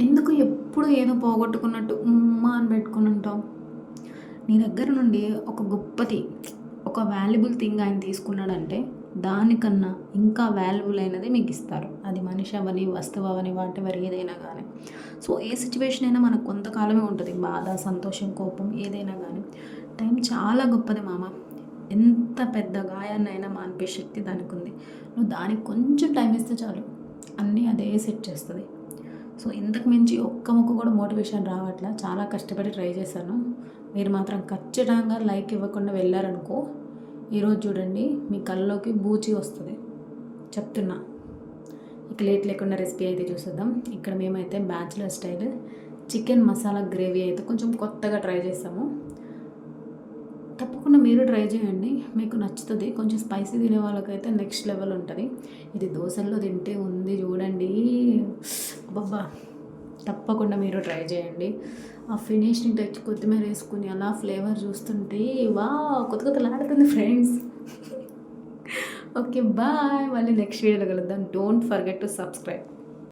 ఎందుకు ఎప్పుడు ఏదో పోగొట్టుకున్నట్టు ఉమ్మా అని పెట్టుకుని ఉంటాం నీ దగ్గర నుండి ఒక గొప్పది ఒక వాల్యుబుల్ థింగ్ ఆయన తీసుకున్నాడంటే దానికన్నా ఇంకా వాల్యుబుల్ అయినది మీకు ఇస్తారు. అది మనిషి అవని వస్తువు అవని వాటి ఏదైనా కానీ సో ఏ సిచ్యువేషన్ అయినా మనకు కొంతకాలమే ఉంటుంది. బాధ సంతోషం కోపం ఏదైనా కానీ టైం చాలా గొప్పది మామ. ఎంత పెద్ద గాయాన్నైనా మాన్పే శక్తి దానికి ఉంది నువ్వు దానికి కొంచెం టైం ఇస్తే చాలు. అన్నీ అదే సెట్ చేస్తుంది. సో ఇంతకు మించి ఒక్క ముక్క కూడా మోటివేషన్ రావట్లా? చాలా కష్టపడి ట్రై చేశాను. మీరు మాత్రం ఖచ్చితంగా లైక్ ఇవ్వకుండా వెళ్ళారనుకో ఈరోజు చూడండి మీ కళ్ళలోకి బూచి వస్తుంది. చెప్తున్నా. ఇక లేట్ లేకుండా రెసిపీ అయితే చూసేద్దాం. ఇక్కడ మేమైతే bachelor style chicken masala gravy అయితే కొంచెం కొత్తగా ట్రై చేస్తాము తప్పకుండా మీరు ట్రై చేయండి. మీకు నచ్చుతుంది. కొంచెం స్పైసీ తినే వాళ్ళకైతే నెక్స్ట్ లెవెల్ ఉంటుంది. ఇది దోశల్లో తింటే ఉంది అబ్బా తప్పకుండా మీరు ట్రై చేయండి. ఆ ఫినిష్ని టచ్ కొత్తిమీర వేసుకుని అలా ఫ్లేవర్ చూస్తుంటే వా కొత్త కొత్తలాడుతుంది ఫ్రెండ్స్. Okay bye. మళ్ళీ నెక్స్ట్ వీడియోలో కలుద్దాం. Don't forget to subscribe.